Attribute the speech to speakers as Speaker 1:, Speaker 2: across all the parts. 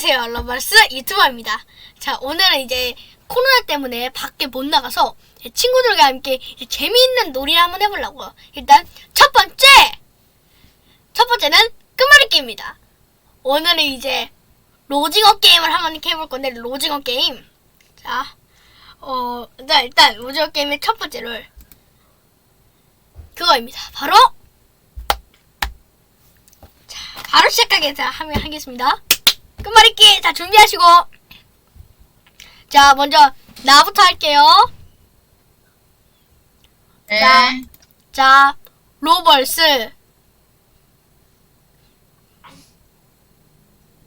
Speaker 1: 안녕하세요 러버스 유튜버입니다. 자 오늘은 이제 코로나 때문에 밖에 못 나가서 친구들과 함께 재미있는 놀이를 한번 해보려고요. 일단 첫 번째! 첫 번째는 끝말잇기입니다. 오늘은 이제 로징어 게임을 한번 해볼 건데 로징어 게임. 자 어, 자, 일단 로징어 게임의 첫 번째 룰 그거입니다. 바로! 자 바로 하면 하겠습니다 끝말잇기 자 준비하시고 자 먼저 나부터 할게요
Speaker 2: 네.
Speaker 1: 자, 자 로벌스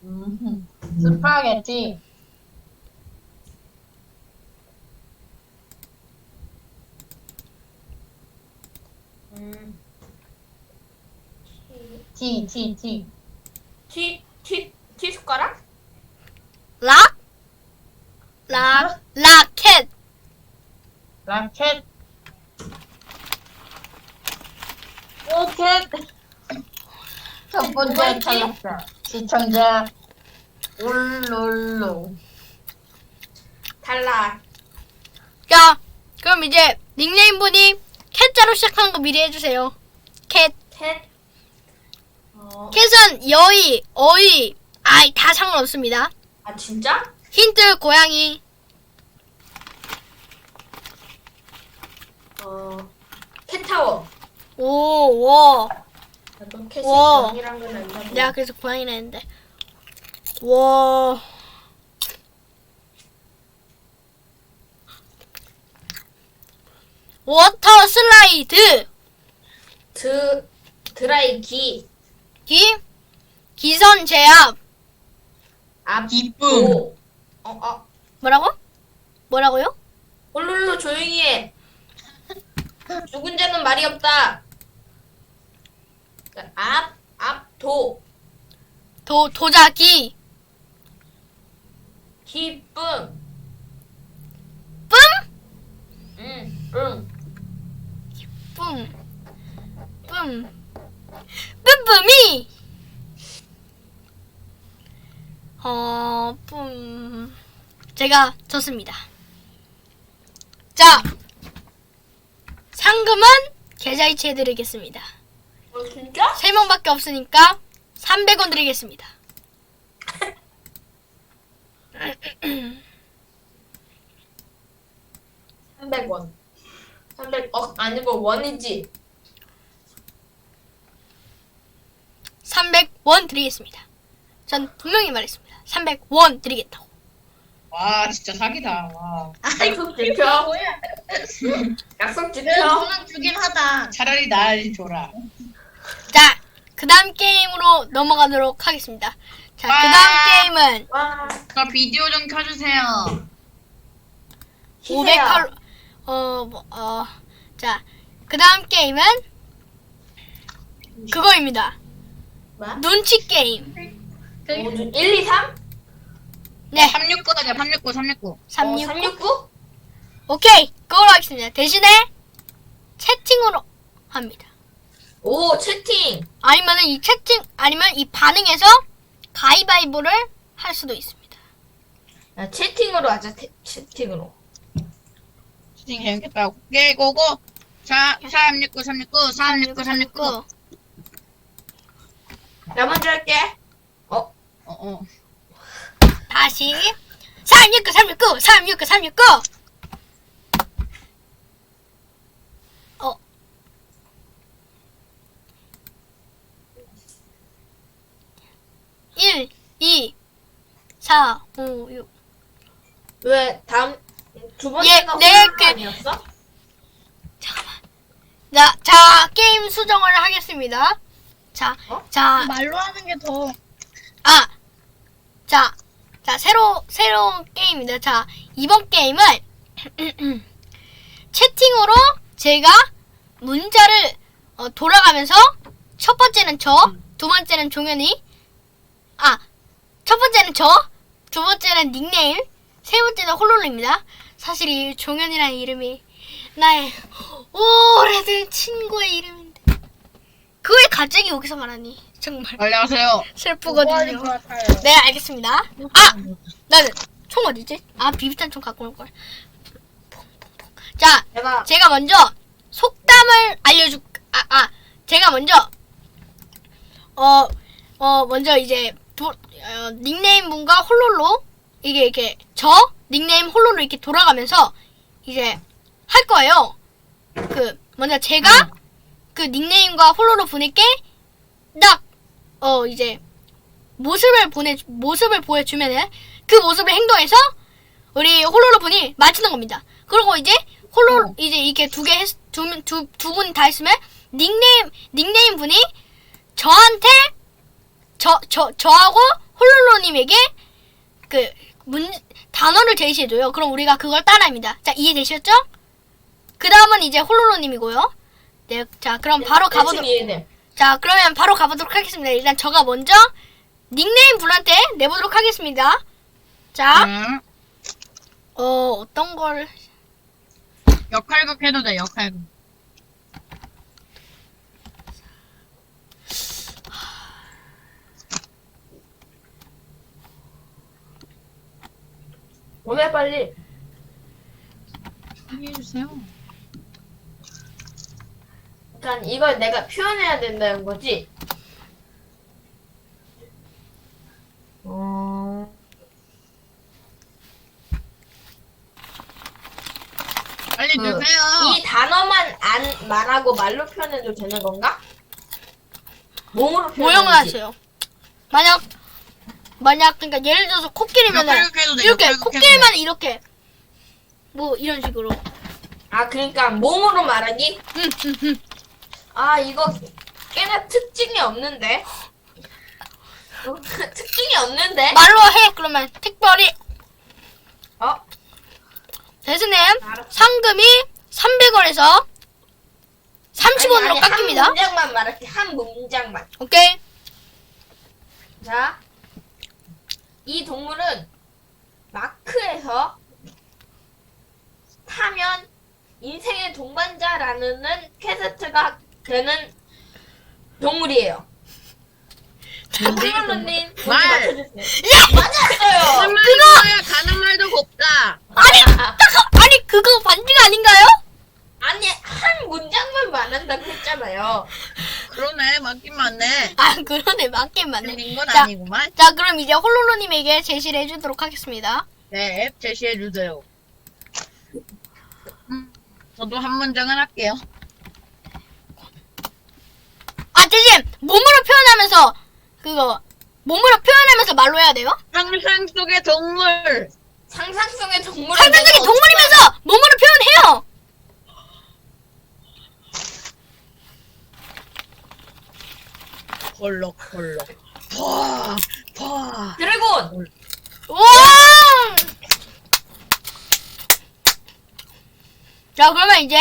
Speaker 2: 음, 스파게티.
Speaker 3: 음,
Speaker 2: 티, 티, 티.
Speaker 3: 티? 락?
Speaker 1: 락, 라켓
Speaker 2: 라켓. 로켓. 첫 번째 탈락자. 시청자. 울룰루.
Speaker 3: 탈락.
Speaker 1: 자 그럼 이제 닉네임 분이 캣자로 시작하는 거 미리 해주세요 캣
Speaker 3: 캣. 어,
Speaker 1: 캣은 여의, 어의, 아이 다 상관없습니다
Speaker 3: 아, 진짜?
Speaker 1: 힌트 고양이
Speaker 3: 어, 캣타워.
Speaker 1: 오, 워.
Speaker 3: 나도 캣이
Speaker 1: 와.
Speaker 3: 고양이란 건 안다고.
Speaker 1: 내가 그래서 고양이라 했는데. 와. 워터 슬라이드.
Speaker 3: 드, 드라이기.
Speaker 1: 기. 기선 제압.
Speaker 3: 앞.
Speaker 2: 기쁨.
Speaker 3: 도. 어, 어.
Speaker 1: 뭐라고? 뭐라고요?
Speaker 3: 홀룰루 조용히 해. 죽은 자는 말이 없다. 자, 앞, 앞, 도.
Speaker 1: 도, 도자기.
Speaker 3: 기쁨.
Speaker 1: 뿜?
Speaker 3: 응, 응.
Speaker 1: 뿜. 뿜. 뿜뿜이. 어, 뿜. 제가 졌습니다. 자, 상금은 계좌이체 해 드리겠습니다.
Speaker 3: 어, 진짜?
Speaker 1: 세 명밖에 없으니까 300원 드리겠습니다.
Speaker 3: 300원. 300억 아니고 원이지.
Speaker 1: 300원 드리겠습니다. 전 분명히 말했습니다. 300원 드리겠다고.
Speaker 2: 와, 진짜 사기다. 와.
Speaker 3: 약속 지켜. 약속 지켜.
Speaker 2: 주긴 하다. 차라리 날 줘라.
Speaker 1: 자, 그 다음 게임으로 넘어가도록 하겠습니다. 자, 그
Speaker 2: 와.
Speaker 1: 다음 게임은
Speaker 3: 와.
Speaker 2: 저 비디오 좀 켜주세요.
Speaker 1: 500칼, 어, 뭐, 어, 자, 그 다음 게임은 그거입니다.
Speaker 3: 뭐야?
Speaker 1: 눈치 게임.
Speaker 3: 1, 2, 3?
Speaker 1: 네,
Speaker 2: 369 하자, 369, 369.
Speaker 1: 369.
Speaker 3: 369?
Speaker 1: 오케이, 그걸로 하겠습니다. 대신에 채팅으로 합니다.
Speaker 3: 오, 채팅.
Speaker 1: 아니면은 이 채팅, 아니면 이 반응에서 가위바위보를 할 수도 있습니다.
Speaker 3: 야, 채팅으로 하자, 태, 채팅으로.
Speaker 2: 진짜 재밌겠다. 오케이, 고고. 자, 369, 369, 369, 369.
Speaker 3: 나 먼저 할게. 어,
Speaker 2: 어, 어.
Speaker 1: 다시 369, 369, 369, 369. 어. 일, 이, 사, 오, 육.
Speaker 3: 왜, 다음, 두
Speaker 1: 예,
Speaker 3: 번째가
Speaker 1: 네,
Speaker 3: 홀룰루
Speaker 1: 그-
Speaker 3: 아니었어?
Speaker 1: 자, 자, 게임 수정을 하겠습니다. 자,
Speaker 3: 어?
Speaker 1: 자,
Speaker 2: 말로 하는 게 더.
Speaker 1: 아, 자, 자, 새로, 새로운 게임입니다. 자, 이번 게임은 채팅으로 제가 문자를 어, 돌아가면서 첫 번째는 저, 두 번째는 종현이, 아, 첫 번째는 저, 두 번째는 닉네임, 세 번째는 홀로로입니다. 사실 이 종현이라는 이름이 나의 오래된 친구의 이름인데 그왜 갑자기 여기서 말하니? 정말
Speaker 2: 빨리 하세요.
Speaker 1: 슬프거든요.
Speaker 2: 같아요.
Speaker 1: 네, 알겠습니다. 아! 나는 총 어디지? 아, 비비탄 총 갖고 올 걸. 자, 제가 먼저 속담을 알려줄, 아, 아, 제가 먼저, 어, 어, 먼저 이제, 도, 어, 닉네임 분과 홀로로, 이게 이렇게, 저 닉네임 홀로로 이렇게 돌아가면서, 이제, 할 거예요. 그, 먼저 제가, 그 닉네임과 홀로로 분에게, 딱, 어, 이제, 모습을 보내, 모습을 보여주면은, 그 모습을 행동해서, 우리 홀로로 분이 맞히는 겁니다. 그리고 이제, 홀로,
Speaker 2: 어.
Speaker 1: 이제 이렇게 두 개, 했, 두, 두, 두분 다 했으면, 닉네임, 닉네임 분이 저한테, 저, 저, 저 하고 홀로로님에게 그, 문, 단어를 제시해줘요. 그럼 우리가 그걸 따라합니다. 자, 이해되셨죠? 그 다음은 이제 홀로로님이고요. 네, 자, 그럼 바로 가보도록,
Speaker 3: 대충 이해돼.
Speaker 1: 자, 그러면 바로 가보도록 하겠습니다. 일단 저가 먼저 닉네임 분한테 내보도록 하겠습니다. 자,
Speaker 2: 응.
Speaker 1: 어, 어떤 걸,
Speaker 2: 역할극 해도 돼, 역할극.
Speaker 3: 오늘 빨리
Speaker 2: 해주세요.
Speaker 3: 일단 이걸 내가 표현해야 된다는 거지. 어,
Speaker 2: 빨리
Speaker 3: 그,
Speaker 2: 주세요.
Speaker 3: 이 단어만 안 말하고 말로 표현해도 되는 건가? 몸으로 표현하는지.
Speaker 1: 모형을 하세요. 만약, 만약, 그러니까 예를 들어서 코끼리면은,
Speaker 2: 역할극 해도 돼,
Speaker 1: 이렇게,
Speaker 2: 해도
Speaker 1: 코끼리만 이렇게, 뭐, 이런 식으로.
Speaker 3: 아 그러니까 몸으로 말하기?
Speaker 1: 음, 음, 음.
Speaker 3: 아 이거 꽤나 특징이 없는데. 어, 특징이 없는데.
Speaker 1: 말로 해, 그러면, 특별히.
Speaker 3: 어?
Speaker 1: 대신에,
Speaker 3: 알았어.
Speaker 1: 상금이 300원에서 30원으로
Speaker 3: 아니, 아니,
Speaker 1: 깎입니다.
Speaker 3: 한 문장만 말할게. 한 문장만.
Speaker 1: 오케이?
Speaker 3: 자, 이 동물은 마크에서 타면 인생의 동반자라는 퀘스트가 되는 동물이에요. 홀로님 먼저
Speaker 2: 말.
Speaker 3: 맞춰주세요. 맞았어요.
Speaker 2: 그거 가는 말도 곱다.
Speaker 1: 아니, 딱, 아니, 그거 반지가 아닌가요?
Speaker 3: 아니 한 문장만 말한다고 했잖아요.
Speaker 2: 그러네, 맞긴 맞네.
Speaker 1: 아, 그러네, 맞긴 맞네.
Speaker 2: 틀린 건
Speaker 1: 자,
Speaker 2: 아니구만.
Speaker 1: 자, 그럼 이제 홀로로님에게 제시를 해주도록 하겠습니다.
Speaker 2: 네, 앱 제시해 주세요. 음, 저도 한 문장을 할게요.
Speaker 1: 아, 대신, 몸으로 표현하면서, 그거, 몸으로 표현하면서 말로 해야 돼요?
Speaker 2: 상상 속의 동물.
Speaker 3: 상상 속의 동물을
Speaker 1: 상상적인
Speaker 3: 내가
Speaker 1: 동물이면서 몸으로 표현해요!
Speaker 2: 펄럭펄럭. 파, 파.
Speaker 3: 드래곤.
Speaker 1: 우와! 자, 그러면 이제,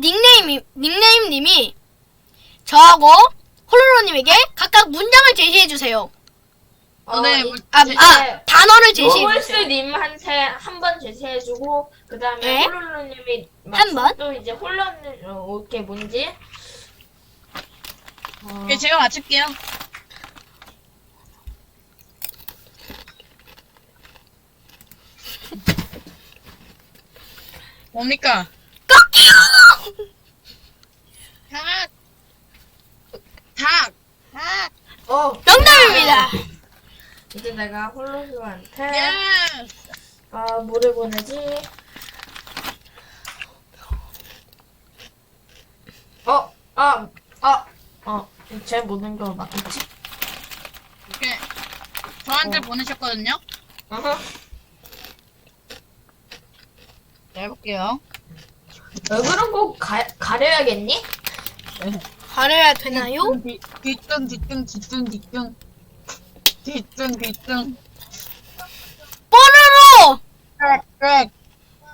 Speaker 1: 닉네임이, 닉네임님이 저하고 홀로로님에게 각각 문장을 제시해 주세요.
Speaker 3: 어,
Speaker 2: 네,
Speaker 3: 이-
Speaker 1: 아,
Speaker 3: 이제
Speaker 1: 아, 단어를 제시해 주세요.
Speaker 3: 로볼스님한테 한 번 제시해주고 그 다음에
Speaker 1: 네.
Speaker 3: 홀로로님이
Speaker 1: 한 번?
Speaker 3: 또 이제 홀로님 어, 이게 뭔지 어,
Speaker 2: 예, 제가 맞출게요. 뭡니까?
Speaker 1: 꺾이요!
Speaker 2: 닭. 닭. 닭.
Speaker 3: 어
Speaker 1: 정답입니다.
Speaker 3: 이제 내가 홀로님한테
Speaker 2: 예.
Speaker 3: 아 뭐를 보내지 아, 어아 아어어제 모든 거 맞겠지?
Speaker 2: 이렇게 저한테
Speaker 3: 어.
Speaker 2: 보내셨거든요.
Speaker 3: 어허.
Speaker 2: 자, 해볼게요.
Speaker 3: 얼굴은 꼭 가, 가려야겠니?
Speaker 1: 가려야 되나요?
Speaker 2: 뒤- 뒤뚱 뒤뚱 뒤뚱 뒤뚱 뒤뚱 뒤뚱
Speaker 1: 뽀로로!
Speaker 2: 빽빽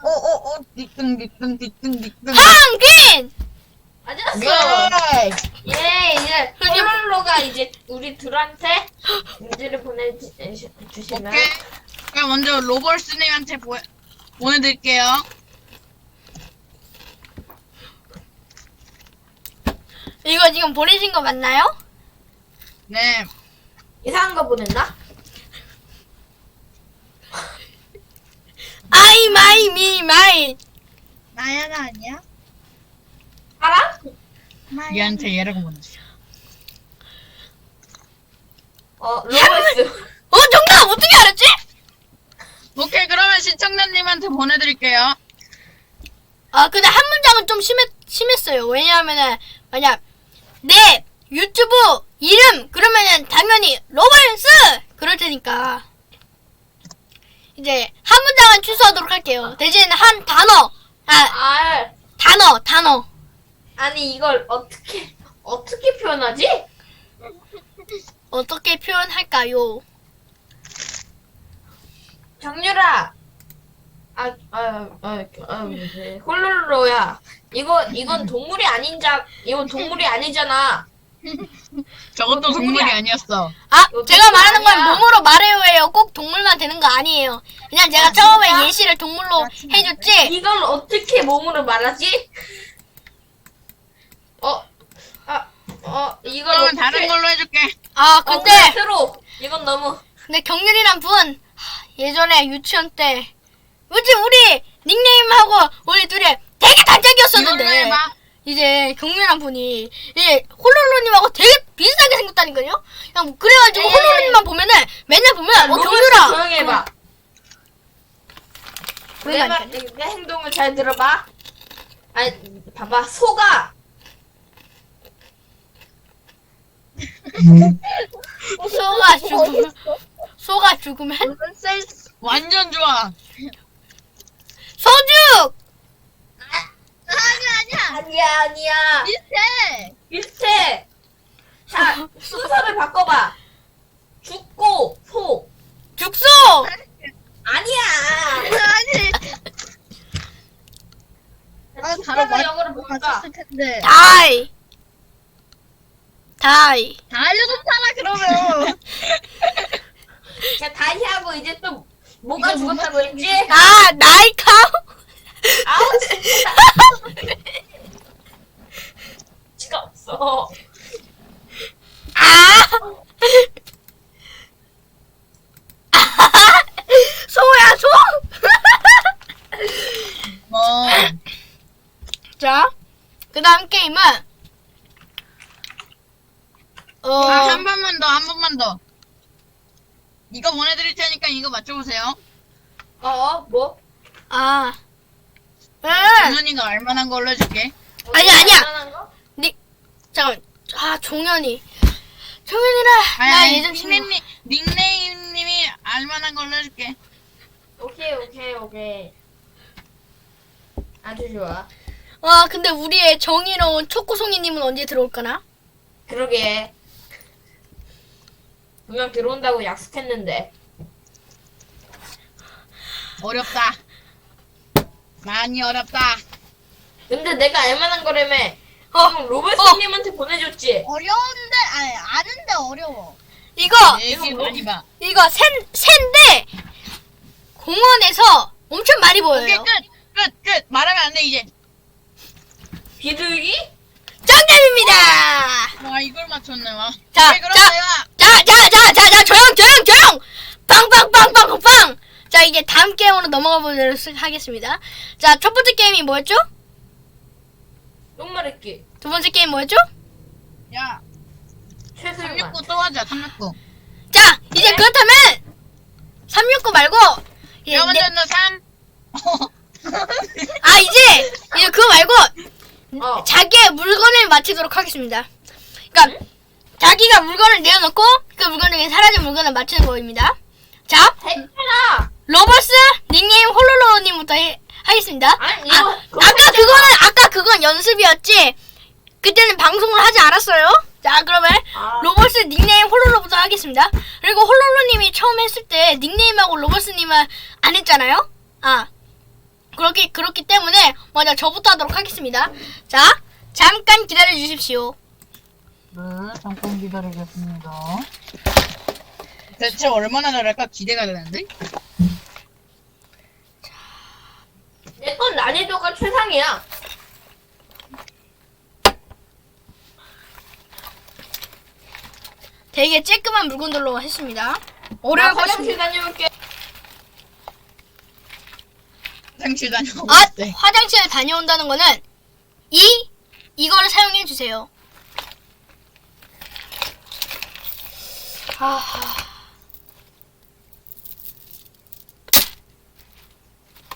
Speaker 2: 오오오 뒤뚱 뒤뚱 뒤뚱 뒤뚱
Speaker 1: 한빈!
Speaker 3: 맞았어.
Speaker 2: 예.
Speaker 3: 예, 이제
Speaker 1: 그게-
Speaker 3: 홀로로가 이제 우리 둘한테 문제를 보내주시면
Speaker 2: 오케이. 그럼 먼저 로벌스님한테 보, 보내드릴게요.
Speaker 1: 이 이거 지금 보내신 거 맞나요?
Speaker 2: 네.
Speaker 3: 이상한 거 보냈나?
Speaker 1: 아이 마이 미 마이.
Speaker 2: 나야가 아니야?
Speaker 3: 알아?
Speaker 2: 얘한테 얘라고 보냈어.
Speaker 3: 어 로버스.
Speaker 1: 어 정답 어떻게 알았지?
Speaker 2: 오케이, 그러면 시청자님한테 보내드릴게요.
Speaker 1: 아 근데 한 문장은 좀 심했 심했어요. 왜냐하면은 만약 내 유튜브 이름 그러면은 당연히 로벌스 그럴 테니까 이제 한 문장은 취소하도록 할게요. 대신 한 단어
Speaker 3: 아아
Speaker 1: 단어 단어
Speaker 3: 아니 이걸 어떻게 어떻게 표현하지?
Speaker 1: 어떻게 표현할까요?
Speaker 3: 정유라. 아, 아, 아, 아, 네. 홀로로야. 이거 이건 동물이 아닌 자, 이건 동물이 아니잖아.
Speaker 2: 저것도
Speaker 3: 어,
Speaker 2: 동물이
Speaker 3: 동물이야.
Speaker 2: 아니었어.
Speaker 1: 아
Speaker 3: 이거
Speaker 1: 제가
Speaker 3: 동물
Speaker 1: 말하는 건
Speaker 3: 아니야.
Speaker 1: 몸으로 말해요예요. 꼭 동물만 되는 거 아니에요. 그냥 제가
Speaker 3: 아,
Speaker 1: 처음에? 예시를 동물로
Speaker 2: 아?
Speaker 1: 해줬지.
Speaker 3: 이걸 어떻게 몸으로 말하지? 어, 아, 어, 이걸
Speaker 2: 그러면
Speaker 3: 어떻게?
Speaker 2: 다른 걸로 해줄게.
Speaker 1: 아
Speaker 3: 어,
Speaker 1: 근데
Speaker 3: 새로. 이건 너무.
Speaker 1: 근데 경률이란 분 하, 예전에 유치원 때 뭐지 우리 닉네임하고 우리 둘이 되게
Speaker 2: 이걸로
Speaker 1: 단짝이었었는데
Speaker 2: 해봐.
Speaker 1: 이제 경률이란 분이 이제 홀로로님하고 되게 비슷하게 생겼다니까요. 그냥 뭐 그래가지고
Speaker 3: 에이.
Speaker 1: 홀로로님만 보면은 맨날 보면 어
Speaker 3: 로봇
Speaker 1: 경률아
Speaker 3: 조용히 해봐. 내, 말,
Speaker 1: 그런다니까요.
Speaker 3: 내 행동을 잘 들어봐. 아니, 봐봐. 소가
Speaker 1: 소가 죽으면 소가 죽으면
Speaker 2: 완전 좋아.
Speaker 1: 소죽
Speaker 2: 아니야, 아니야.
Speaker 3: 아니야, 아니야.
Speaker 2: 비슷해.
Speaker 3: 비슷해. 자, 순서를 바꿔봐. 죽고 소.
Speaker 1: 죽소
Speaker 3: 아니야.
Speaker 2: 아니. 아,
Speaker 3: 죽다가
Speaker 2: 다른
Speaker 3: 영어로 뭘까?
Speaker 2: 텐데.
Speaker 1: 다이 다이
Speaker 2: 다 알려줬잖아, 그러면.
Speaker 3: 자, 다시 하고 이제 또 뭐가 죽었다고 했지?
Speaker 1: 아 나이카우
Speaker 3: 아우 진짜. 지가 없어.
Speaker 1: 아 소야 소
Speaker 2: 뭐.
Speaker 1: 자, 그 다음 게임은, 어,
Speaker 2: 아, 한 번만 더, 한 번만 더. 이거 보내드릴 테니까 이거 맞춰보세요.
Speaker 3: 어, 뭐?
Speaker 1: 아, 응,
Speaker 2: 정현이가 알만한 걸로 해줄게.
Speaker 1: 아니, 아니야.
Speaker 3: 장난한 거?
Speaker 1: 잠깐, 아, 종현이. 종현이라, 나 예전 친구.
Speaker 2: 닉네임, 닉네임님이 알만한 걸로 해줄게.
Speaker 3: 오케이, 오케이, 오케이. 아주 좋아.
Speaker 1: 아, 근데 우리의 정의로운 초코송이님은 언제 들어올까나?
Speaker 3: 그러게. 분명 들어온다고 약속했는데.
Speaker 2: 어렵다. 많이 어렵다.
Speaker 3: 근데 내가 알만한 거라며.
Speaker 1: 어,
Speaker 3: 그럼 로버스님한테 보내줬지?
Speaker 4: 어려운데 아니 아는데 어려워.
Speaker 1: 이거,
Speaker 2: 얘기
Speaker 3: 이거 뭐-
Speaker 2: 많이 봐.
Speaker 1: 이거 샌, 샌데, 공원에서 엄청 많이
Speaker 2: 오케이,
Speaker 1: 보여요.
Speaker 2: 끝! 끝! 끝! 말하면 안 돼, 이제.
Speaker 3: 비둘기?
Speaker 1: 정답입니다!
Speaker 2: 와, 이걸 맞췄네, 와.
Speaker 1: 자,
Speaker 2: 그럼
Speaker 1: 자.
Speaker 2: 내가
Speaker 1: 자, 자, 자, 자, 자, 조용, 조용, 조용! 빵빵빵빵빵빵! 자, 이제 다음 게임으로 넘어가 보도록 하겠습니다. 자, 첫 번째 게임이 뭐였죠?
Speaker 3: 똥말했기.
Speaker 1: 두 번째 게임 뭐였죠?
Speaker 2: 야,
Speaker 3: 최술만.
Speaker 2: 369 또 하자, 369.
Speaker 1: 자, 이제 그렇다면 369 말고 이제
Speaker 2: 야,
Speaker 1: 내-
Speaker 2: 먼저 너 3.
Speaker 1: 아, 이제 이제 그거 말고
Speaker 3: 어.
Speaker 1: 자기의 물건을 맞히도록 하겠습니다. 그러니까 자기가 물건을 내어놓고 그 물건 중에 사라진 물건을 맞히는 거입니다. 자,
Speaker 3: 했잖아!
Speaker 1: 로버스 닉네임 홀로로님부터 해- 하겠습니다.
Speaker 3: 아니, 이거.
Speaker 1: 아,
Speaker 3: 그거
Speaker 1: 아까. 그거는 아까 그건 연습이었지. 그때는 방송을 하지 않았어요. 자, 그러면
Speaker 3: 아.
Speaker 1: 로버스 닉네임 홀로로부터 하겠습니다. 그리고 홀로로님이 처음 했을 때 닉네임하고 로버스님은 안 했잖아요. 아, 그렇기 그렇기 때문에 먼저 저부터 하도록 하겠습니다. 자, 잠깐 기다려 주십시오.
Speaker 2: 네, 잠깐 기다리겠습니다. 대체 얼마나 잘할까 기대가 되는데?
Speaker 3: 내 건 난이도가 최상이야.
Speaker 1: 되게 쬐끄만 물건들로 했습니다.
Speaker 3: 나
Speaker 1: 어려울
Speaker 3: 화장실. 다녀올게.
Speaker 2: 화장실 다녀오고
Speaker 1: 아,
Speaker 2: 있대.
Speaker 1: 화장실 다녀온다는 거는 이 이거를 사용해 주세요. 아,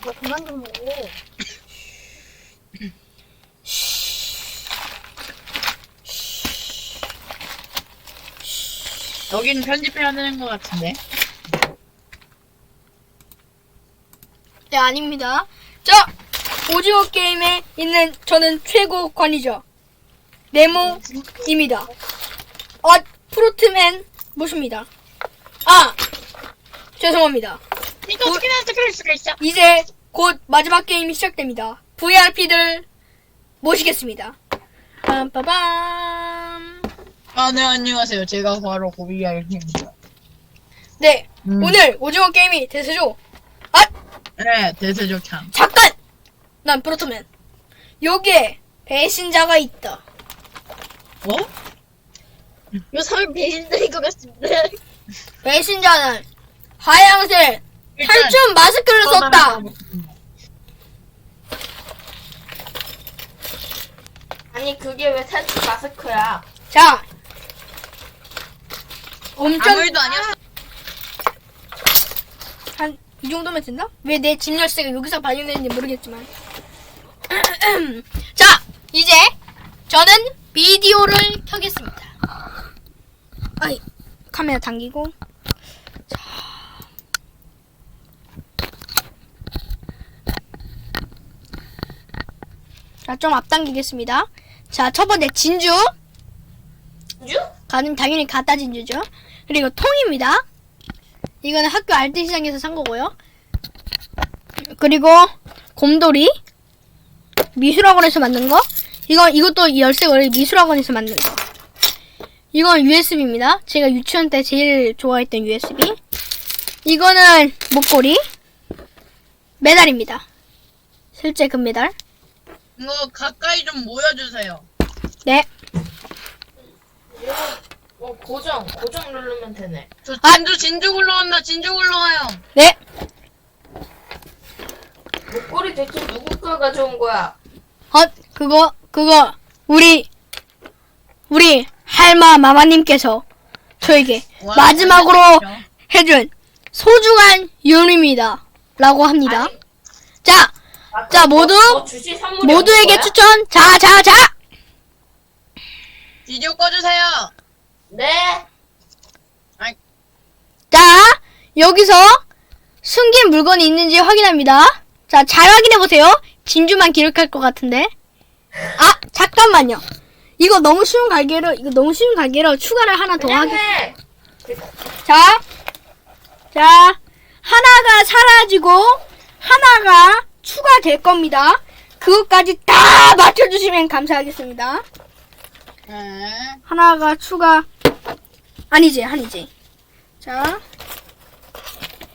Speaker 4: 너 그만 좀 먹어.
Speaker 2: 여기는 편집해야 되는 것 같은데.
Speaker 1: 네 아닙니다. 자, 오징어 게임에 있는 저는 최고 관이죠. 네모입니다. 어, 프로트맨 모십니다. 아, 죄송합니다.
Speaker 2: 이거 어떻게 나한테 그럴 수가 있어?
Speaker 1: 이제 곧 마지막 게임이 시작됩니다. VRP들 모시겠습니다. 빰빠밤.
Speaker 2: 아, 네, 안녕하세요. 제가 바로 고비알입니다.
Speaker 1: 네,
Speaker 2: 음.
Speaker 1: 오늘 오징어 게임이 대세죠. 아,
Speaker 2: 네, 대세조 참.
Speaker 1: 잠깐! 난 프로토맨. 여기에 배신자가 있다.
Speaker 2: 뭐?
Speaker 4: 요 사람 배신자인 것 같습니다.
Speaker 1: 배신자는 하얀색
Speaker 2: 일단
Speaker 1: 탈춤 마스크를 썼다.
Speaker 3: 아니 그게 왜 탈출 마스크야?
Speaker 1: 자, 엄청
Speaker 2: 아무 일도 아니었어.
Speaker 1: 한 이 정도면 된다? 왜 내 집 열쇠가 여기서 발견됐는지 모르겠지만. 자, 이제 저는 비디오를 켜겠습니다. 아이, 카메라 당기고. 자, 좀 앞당기겠습니다. 자, 첫 번째 진주.
Speaker 3: 주?
Speaker 1: 가는 당연히 가따 진주죠. 그리고 통입니다. 이거는 학교 알뜰 시장에서 산 거고요. 그리고 곰돌이 미술학원에서 만든 거. 이거 이것도 열쇠 원래 미술학원에서 만든 거. 이건 USB입니다. 제가 유치원 때 제일 좋아했던 USB. 이거는 목걸이. 메달입니다. 실제 금메달.
Speaker 2: 이거 가까이 좀 모여주세요.
Speaker 1: 네.
Speaker 3: 어 고정 고정 누르면 되네.
Speaker 2: 저
Speaker 1: 아!
Speaker 2: 진주, 진주 굴러온다. 진주 굴러와요.
Speaker 1: 네.
Speaker 3: 목걸이 대체 누구 거 가져온 거야?
Speaker 1: 어, 그거, 그거, 우리, 우리 할마 마마님께서 저에게
Speaker 2: 와,
Speaker 1: 마지막으로. 해준 소중한 유언입니다. 라고 합니다.
Speaker 3: 아니,
Speaker 1: 자,
Speaker 3: 아까
Speaker 1: 자,
Speaker 3: 뭐-
Speaker 1: 모두,
Speaker 3: 뭐 선물이
Speaker 1: 모두에게
Speaker 3: 없는 거야?
Speaker 1: 추천. 자, 자, 자!
Speaker 2: 비디오 꺼주세요.
Speaker 3: 네.
Speaker 1: 자, 여기서 숨긴 물건이 있는지 확인합니다. 자, 잘 확인해보세요. 진주만 기록할 것 같은데. 아, 잠깐만요. 이거 너무 쉬운 갈개로, 이거 너무 쉬운 갈개로 추가를 하나 더 하겠,
Speaker 3: 해.
Speaker 1: 자, 자, 하나가 사라지고 하나가 추가될 겁니다. 그것까지 다 맞춰주시면 감사하겠습니다.
Speaker 2: 네.
Speaker 1: 하나가 추가 아니지 아니지. 자,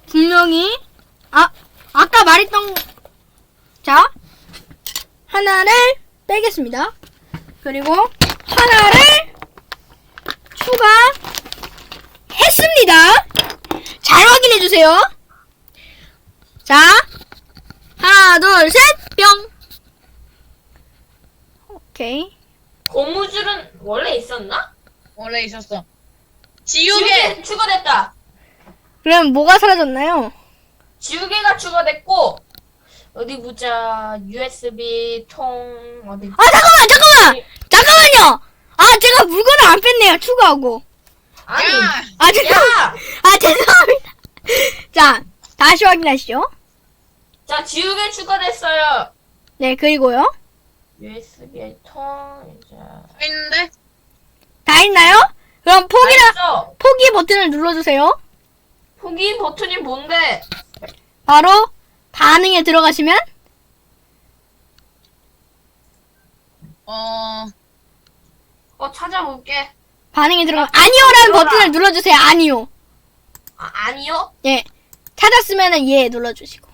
Speaker 1: 분명히 아 아까 말했던 자 하나를 빼겠습니다. 그리고 하나를 추가했습니다. 잘 확인해 주세요. 자, 하나, 둘, 셋, 뿅. 오케이.
Speaker 3: 고무줄은 원래 있었나?
Speaker 2: 원래 있었어. 지우개!
Speaker 3: 추가됐다.
Speaker 1: 그럼 뭐가 사라졌나요?
Speaker 3: 지우개가 추가됐고 어디 보자 USB 통 어디
Speaker 1: 아 잠깐만, 잠깐만, 잠깐만요. 아 제가 물건을 안 뺐네요. 추가하고.
Speaker 3: 아니
Speaker 2: 야!
Speaker 1: 아 잠깐.
Speaker 3: 야!
Speaker 1: 아 죄송합니다. 자, 다시 확인하시죠.
Speaker 3: 자 지우개 추가됐어요.
Speaker 1: 네, 그리고요.
Speaker 3: USB 통 이제
Speaker 1: 다
Speaker 2: 있는데?
Speaker 1: 있나요? 그럼 포기라. 포기 버튼을 눌러주세요.
Speaker 3: 포기 버튼이 뭔데?
Speaker 1: 바로 반응에 들어가시면
Speaker 2: 어,
Speaker 3: 어 찾아볼게.
Speaker 1: 반응에 들어가 아니요라는
Speaker 3: 눌러라.
Speaker 1: 버튼을 눌러주세요. 아니요.
Speaker 3: 아 아니요?
Speaker 1: 예, 찾았으면은 예 눌러주시고.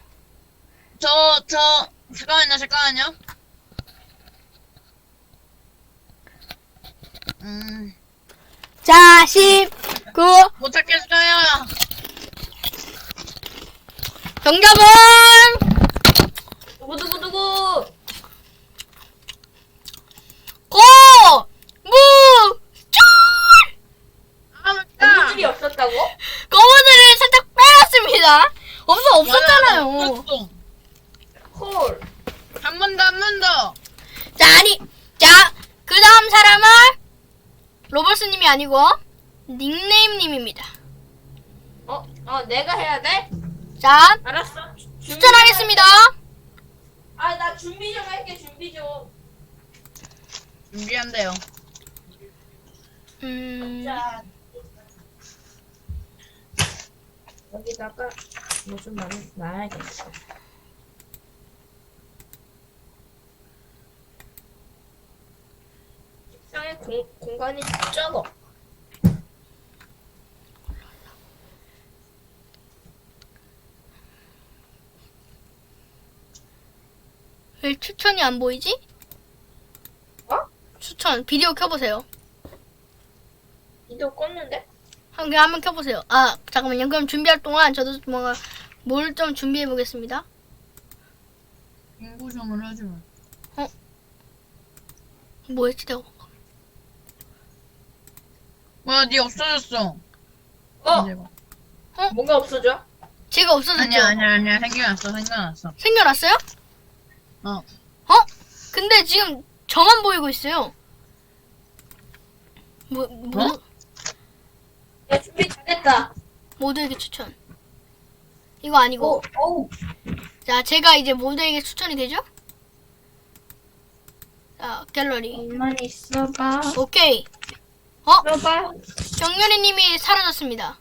Speaker 2: 저, 저, 잠깐만요, 잠깐만요. 음,
Speaker 1: 자, 10,
Speaker 2: 그못 찾겠어요.
Speaker 1: 정답은
Speaker 3: 두구두구두구.
Speaker 1: 고! 무! 쫄!
Speaker 2: 아,
Speaker 3: 고무줄이
Speaker 2: 맞다.
Speaker 3: 없었다고?
Speaker 1: 거무들을 살짝 빼놨습니다. 없어 없었잖아요.
Speaker 2: 없었어.
Speaker 3: 콜.
Speaker 2: 한 번 더, 한 번 더.
Speaker 1: 자 아니 자 그 다음 사람은 로버스 님이 아니고 닉네임 님입니다.
Speaker 3: 어, 어, 내가 해야 돼?
Speaker 1: 자
Speaker 3: 알았어.
Speaker 1: 추천하겠습니다.
Speaker 3: 아, 나 준비 좀 할게, 준비 좀.
Speaker 2: 준비한대요.
Speaker 1: 음,
Speaker 3: 자. 여기다가 뭐 좀 놔야겠어. 책상에 공, 공간이 적어.
Speaker 1: 왜 추천이 안 보이지?
Speaker 3: 어?
Speaker 1: 추천 비디오 켜보세요.
Speaker 3: 이도 껐는데?
Speaker 1: 한 개 한번 켜보세요. 아 잠깐만요. 그럼 준비할 동안 저도 뭔가 뭘 좀 준비해 보겠습니다.
Speaker 2: 인구정을 하지 마.
Speaker 1: 뭐였지 내가?
Speaker 2: 와, 니 없어졌어.
Speaker 3: 어,
Speaker 2: 봐.
Speaker 3: 뭔가 없어져?
Speaker 1: 제가 없어졌죠?
Speaker 2: 아니야, 아니야, 아니야. 생겨났어, 생겨났어.
Speaker 1: 생겨났어요?
Speaker 2: 어.
Speaker 1: 어? 근데 지금 저만 보이고 있어요. 뭐, 뭐,
Speaker 2: 어?
Speaker 3: 야, 준비 잘했다.
Speaker 1: 모두에게 추천. 이거 아니고.
Speaker 3: 오, 오.
Speaker 1: 자, 제가 이제 모두에게 추천이 되죠? 자, 갤러리.
Speaker 3: 가만 있어봐.
Speaker 1: 오케이. 어?
Speaker 3: 있어봐.
Speaker 1: 정연이 님이 사라졌습니다.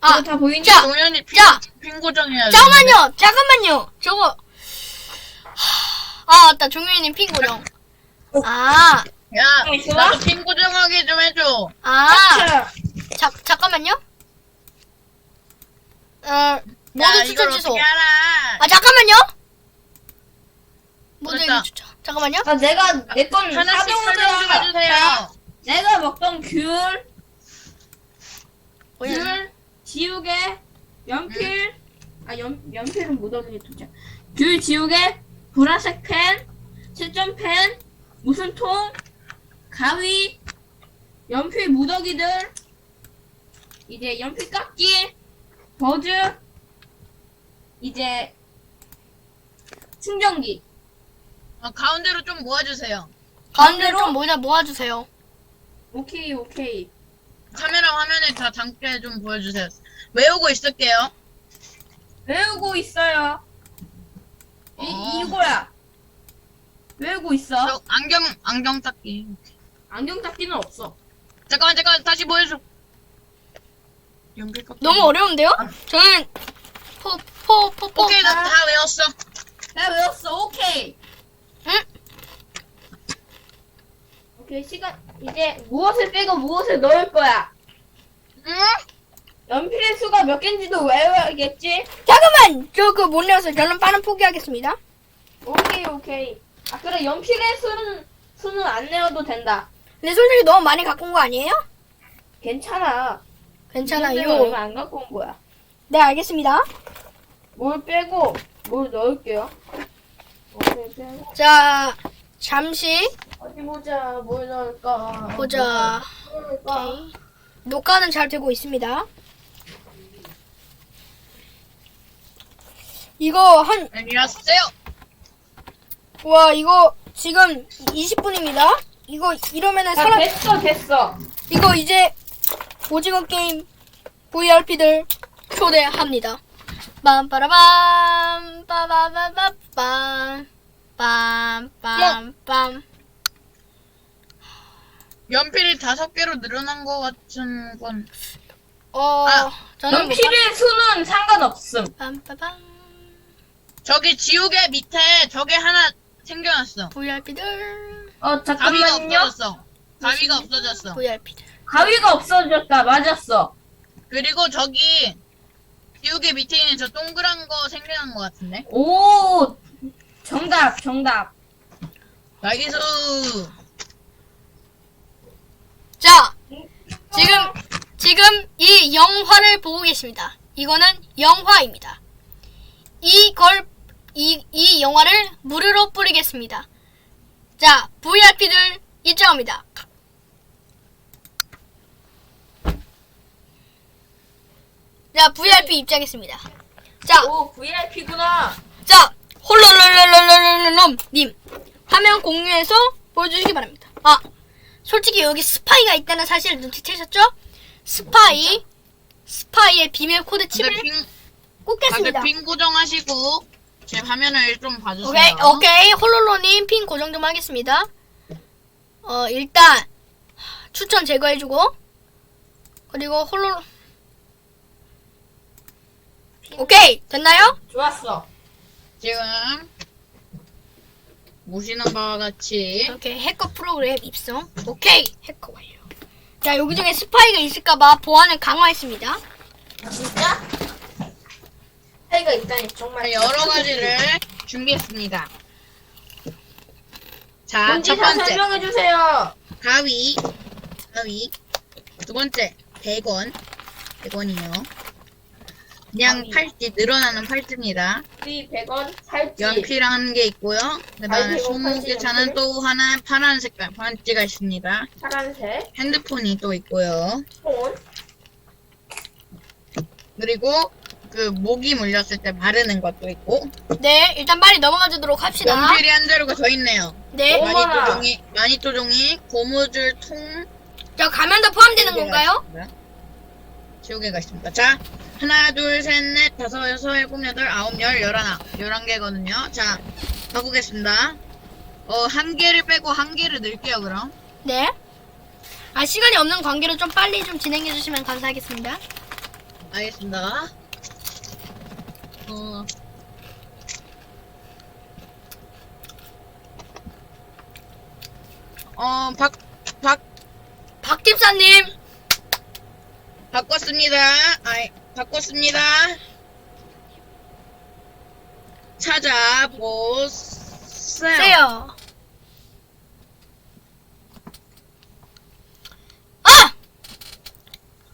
Speaker 1: 아,
Speaker 3: 다 보이니?
Speaker 1: 자,
Speaker 2: 동현이 핑,
Speaker 1: 자.
Speaker 2: 핑 고정해야 돼.
Speaker 1: 잠깐만요! 잠깐만요! 저거. 하- 아, 맞다. 종현이님 핑 고정. 아,
Speaker 2: 야,
Speaker 3: 있어?
Speaker 2: 나도 핑고정하게 좀 해줘.
Speaker 1: 아.
Speaker 3: 자,
Speaker 1: 자, 잠깐만요. 어,
Speaker 2: 야,
Speaker 1: 모두
Speaker 2: 이걸
Speaker 1: 추천 취소.
Speaker 2: 어떻게 알아?
Speaker 1: 아, 잠깐만요. 모두에게
Speaker 2: 됐다.
Speaker 1: 추천. 잠깐만요.
Speaker 3: 아, 내가 내건
Speaker 2: 하나씩 설명 좀 해주세요.
Speaker 3: 내가 먹던 귤,
Speaker 1: 뭐냐?
Speaker 3: 귤, 지우개, 연필, 아 연, 연필은 못 얻는 게 도착. 귤, 지우개, 보라색 펜, 실전 펜, 무슨 통, 가위, 연필 무더기들, 이제 연필 깎기, 버즈, 이제 충전기.
Speaker 2: 어, 가운데로 좀 모아주세요.
Speaker 1: 가운데로? 좀 모자 모아주세요.
Speaker 3: 오케이 오케이.
Speaker 2: 카메라 화면에 다 담게 좀 보여주세요. 외우고 있을게요.
Speaker 3: 외우고 있어요. 이,
Speaker 2: 어.
Speaker 3: 이거야. 외우고 있어.
Speaker 2: 저 안경, 안경 닦기.
Speaker 3: 안경 닦기는 없어.
Speaker 2: 잠깐만, 잠깐 만, 다시 보여줘. 연필 깎기.
Speaker 1: 너무 어려운데요? 저는 포, 포, 포, 포.
Speaker 2: 오케이, 나 다 외웠어.
Speaker 3: 나 외웠어. 오케이.
Speaker 1: 응?
Speaker 3: 오케이 시간 이제 무엇을 빼고 무엇을 넣을 거야.
Speaker 2: 응?
Speaker 3: 연필의 수가 몇 개인지도 외워야겠지.
Speaker 1: 잠깐만! 저 그 못 내었어요. 저는 빠른 포기하겠습니다.
Speaker 3: 오케이 오케이. 아 그래 연필의 수는 수는 안 내어도 된다.
Speaker 1: 근데 솔직히 너무 많이 갖고 온 거 아니에요?
Speaker 3: 괜찮아. 이
Speaker 1: 괜찮아요.
Speaker 3: 얼마 안 갖고 온 거야.
Speaker 1: 네, 알겠습니다.
Speaker 3: 뭘 빼고 뭘 넣을게요. 빼고.
Speaker 1: 자, 잠시
Speaker 3: 어디 보자. 뭘 넣을까?
Speaker 1: 보자.
Speaker 3: 뭘 넣을까?
Speaker 1: 오케이. 녹화는 잘 되고 있습니다. 이거 한,
Speaker 2: 안녕하세요.
Speaker 1: 와, 이거 지금 20분입니다. 이거 이러면은
Speaker 3: 아,
Speaker 1: 사람,
Speaker 3: 됐어 됐어.
Speaker 1: 이거 이제 오징어 게임 VRP들 초대합니다. 빰빠라밤 빠바바바밤 빰빰빰
Speaker 2: 연필이 다섯 개로 늘어난 것 같은 건.
Speaker 1: 어
Speaker 2: 아,
Speaker 1: 저는 뭐
Speaker 3: 연필의 수는 상관없음.
Speaker 1: 빰빠밤
Speaker 2: 저기 지우개 밑에 저게 하나 생겨났어.
Speaker 1: VRP들
Speaker 3: 어
Speaker 2: 가위가
Speaker 3: 잠깐만요.
Speaker 2: 없어졌어. 가위가 없어졌어.
Speaker 1: VRP들
Speaker 3: 가위가 없어졌다. 맞았어.
Speaker 2: 그리고 저기 지우개 밑에 있는 저 동그란 거 생겨난 것 같은데.
Speaker 3: 오 정답 정답.
Speaker 2: 나기수.
Speaker 1: 자 지금 지금 이 영화를 보고 계십니다. 이거는 영화입니다. 이걸 이, 이 영화를 무료로 뿌리겠습니다. 자, VIP들 입장합니다. 자, VIP 입장했습니다. 자,
Speaker 3: 오 VIP구나.
Speaker 1: 자, 홀로롤롤롤롤롤 님 화면 공유해서 보여주시기 바랍니다. 아, 솔직히 여기 스파이가 있다는 사실을 눈치채셨죠? 스파이, 스파이의 비밀 코드 칩을
Speaker 2: 핑, 다들
Speaker 1: 꽂겠습니다.
Speaker 2: 핑 고정하시고 제 화면을 좀 봐주세요.
Speaker 1: 오케이, 오케이. 홀로로님 핀 고정 좀 하겠습니다. 어, 일단 추천 제거해주고 그리고 홀로 오케이 됐나요?
Speaker 3: 좋았어.
Speaker 2: 지금 보시는 바와 같이
Speaker 1: 오케이 해커 프로그램 입성. 오케이 해커 완료. 자 여기 중에 스파이가 있을까봐 보안을 강화했습니다.
Speaker 3: 진짜? 차이가 있다니 정말
Speaker 2: 여러 가지를 준비했습니다. 자,
Speaker 3: 첫다
Speaker 2: 번째
Speaker 3: 설명해 주세요.
Speaker 2: 가위, 가위. 두 번째 100원, 100원이요. 그냥
Speaker 3: 가위.
Speaker 2: 팔찌 늘어나는 팔찌입니다.
Speaker 3: 우리 100원 살찌.
Speaker 2: 연필한 게 있고요. 그다음에
Speaker 3: 아이고, 팔찌
Speaker 2: 20개 차는
Speaker 3: 연필.
Speaker 2: 또 하나 파란 색깔 반지가 있습니다.
Speaker 3: 파란색
Speaker 2: 핸드폰이 또 있고요.
Speaker 3: 폰.
Speaker 2: 그리고 그 모기 물렸을 때 바르는 것도 있고
Speaker 1: 네 일단 빨리 넘어가 주도록 합시다.
Speaker 2: 연필이 한 자루가 더 있네요.
Speaker 1: 네.
Speaker 3: 어? 어머나.
Speaker 2: 마니또 종이, 마니또 종이, 고무줄 통
Speaker 1: 저 가면도 포함되는 건가요?
Speaker 2: 지우개가 있습니다. 자, 하나, 둘, 셋, 넷, 다섯, 여섯, 일곱, 여덟, 아홉, 열, 열하나, 열한 개거든요. 자, 바꾸겠습니다. 어, 한 개를 빼고 한 개를 넣을게요, 그럼.
Speaker 1: 네. 아 시간이 없는 관계로 좀 빨리 좀 진행해 주시면 감사하겠습니다.
Speaker 2: 알겠습니다. 어. 어, 박, 박,
Speaker 1: 박 집사님.
Speaker 2: 바꿨습니다. 아이, 바꿨습니다. 찾아보세요.
Speaker 1: 세요. 아!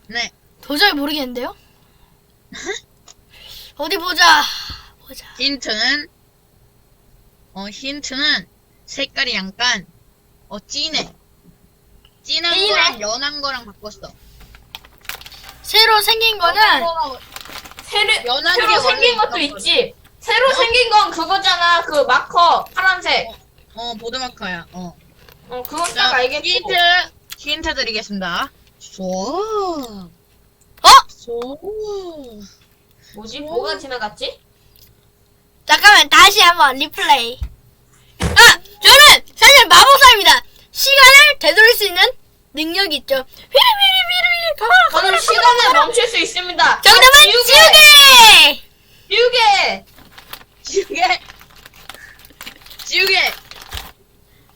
Speaker 2: 네.
Speaker 1: 도저히 모르겠는데요? 어디 보자. 보자.
Speaker 2: 힌트는, 어, 힌트는 색깔이 약간, 어, 진해. 진한
Speaker 3: 진해?
Speaker 2: 거랑 연한 거랑 바꿨어.
Speaker 1: 새로 생긴 거는
Speaker 3: 새로,
Speaker 2: 연한
Speaker 3: 새로
Speaker 2: 게 원래
Speaker 3: 생긴 것도
Speaker 2: 있었거든.
Speaker 3: 있지. 새로 생긴 건 그거잖아. 그 마커 파란색.
Speaker 2: 어, 보드마커야. 어.
Speaker 3: 어 그건 딱
Speaker 2: 자,
Speaker 3: 알겠고.
Speaker 2: 힌트, 힌트 드리겠습니다. 쏘.
Speaker 1: 어?
Speaker 2: 쏘.
Speaker 3: 뭐지? 뭐가 지나갔지?
Speaker 1: 잠깐만 다시 한번 리플레이. 아, 저는 사실 마법사입니다. 시간을 되돌릴 수 있는 능력이 있죠. 휘리 휘리 휘리 휘리 가라
Speaker 3: 저는
Speaker 1: 가라
Speaker 3: 시간을 멈출 수 있습니다.
Speaker 1: 정답은
Speaker 3: 지우개!
Speaker 1: 지우개.
Speaker 3: 지우개.
Speaker 2: 지우개. 지우개.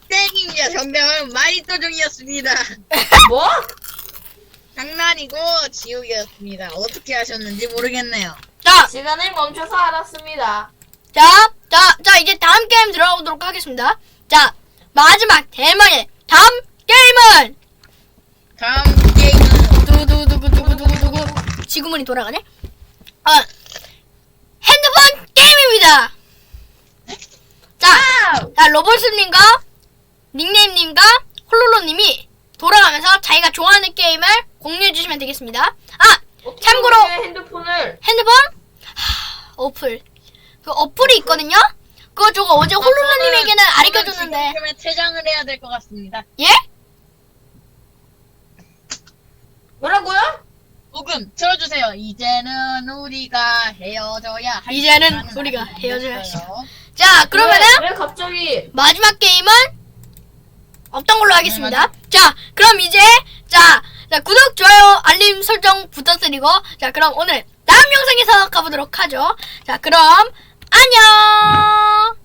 Speaker 2: 땡입니다. 정답은 마이토종이었습니다.
Speaker 3: 뭐?
Speaker 2: 장난이고 지우개였습니다. 어떻게 하셨는지 모르겠네요.
Speaker 1: 자,
Speaker 3: 시간을 멈춰서 알았습니다.
Speaker 1: 자, 자, 자 이제 다음 게임 들어가보도록 하겠습니다. 자, 마지막 대망의 다음 게임은
Speaker 2: 다음 게임은
Speaker 1: 두두두구두구두구두구 지구문이 돌아가네. 어, 핸드폰 게임입니다. 자, 자 로볼스님과 닉네임님과 홀로로님이 돌아가면서 자기가 좋아하는 게임을 공유해 주시면 되겠습니다. 아, 참고로
Speaker 3: 우리의 핸드폰을
Speaker 1: 핸드폰 하, 어플 그 어플이 있거든요. 그거 저거 어제 홀로로님에게는 안 알려줬는데
Speaker 2: 지금쯤에 퇴장을 해야 될 것 같습니다.
Speaker 1: 예?
Speaker 3: 뭐라고요?
Speaker 2: 조금 틀어주세요. 이제는 우리가 헤어져야 할
Speaker 1: 이제는
Speaker 2: 시간은
Speaker 1: 우리가
Speaker 2: 아직
Speaker 1: 헤어져야 할
Speaker 2: 늦었어요.
Speaker 1: 자 그러면은
Speaker 3: 왜, 왜 갑자기
Speaker 1: 마지막 게임은 없던 걸로 하겠습니다.
Speaker 2: 네,
Speaker 1: 자, 그럼 이제 자, 자, 구독, 좋아요, 알림 설정 부탁드리고 자, 그럼 오늘 다음 영상에서 가보도록 하죠. 자, 그럼 안녕.